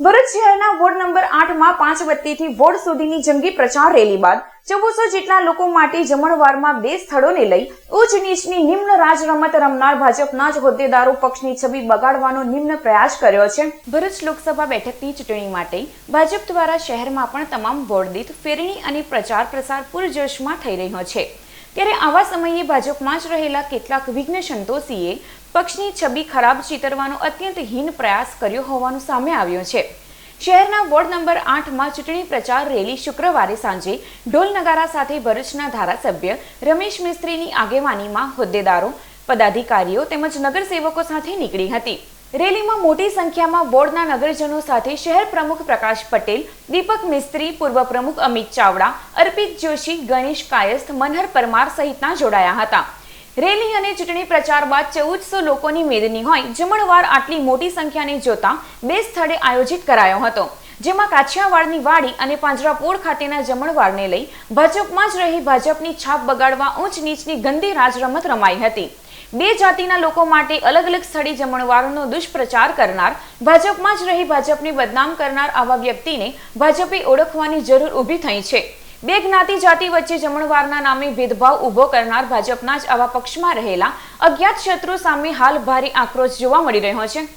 ભરૂચ શહેરના ward number આઠમાં પાંચ વત્તીથી વોર્ડ સુધીની જંગી પ્રચાર રેલી બાદ ચૌદસો જેટલા લોકો માટે જમણવારમાં બે સ્થળોને લઈ ઉચ્ચ નીચની નિમ્ન રાજ રમત રમનાર ભાજપના જ હોદ્દેદારો પક્ષની છબી બગાડવાનો નિમ્ન પ્રયાસ કર્યો છે. ભરૂચ લોકસભા બેઠકની ચૂંટણી માટે ભાજપ દ્વારા શહેરમાં પણ તમામ વોર્ડ દીઠ ફેરણી અને પ્રચાર પ્રસાર પૂરજોશમાં થઈ રહ્યો છે. ત્યારે આવા સમયે ભાજપમાં જ રહેલા કેટલાક વિઘ્ન સંતોષીએ પક્ષની છબી ખરાબ ચિતરવાનો અત્યંત હીન પ્રયાસ કર્યો હોવાનું સામે આવ્યું છે. શહેરના વોર્ડ નંબર આઠમાં ચૂંટણી પ્રચાર રેલી શુક્રવારે સાંજે ઢોલ નગારા સાથે ભરૂચના ધારાસભ્ય રમેશ મિસ્ત્રીની આગેવાનીમાં હોદ્દેદારો, પદાધિકારીઓ તેમજ નગરસેવકો સાથે નીકળી હતી. રેલીમાં મોટી સંખ્યામાં બોર્ડના નગરજનો સાથે શહેર પ્રમુખ પ્રકાશ પટેલ, દીપક મિસ્ત્રી, પૂર્વ પ્રમુખ અમિત ચાવડા, અર્પિત જોશી, ગણેશ કાયસ્થ, મનહર પરમાર સહિતના જોડાયા હતા. રેલી અને ચૂંટણી પ્રચાર બાદ ચૌદસો લોકોની મેદની હોય જમણવાર આટલી મોટી સંખ્યાને જોતા બે સ્થળે આયોજિત કરાયો હતો. જેમાં કાછિયાવાડની વાડી અને પાંજરાપોળ ખાતેના જમણવારને લઈ ભાજપમાં જ રહી ભાજપની છાપ બગાડવા ઊંચ નીચની ગંદી રાજરમત રમાઈ હતી. બે જાતિના લોકો માટે અલગ અલગ સ્થળે જમણવારનો દુષ્પ્રચાર કરનાર, ભાજપમાં જ રહી ભાજપને બદનામ કરનાર આવા વ્યક્તિને ભાજપે ઓળખવાની જરૂર ઊભી થઈ છે. બે જ્ઞાતિ જાતિ વચ્ચે જમણવારના નામે ભેદભાવ ઊભો કરનાર ભાજપના જ આવા પક્ષમાં રહેલા અજ્ઞાત શત્રુ સામે હાલ ભારે આક્રોશ જોવા મળી રહ્યો છે.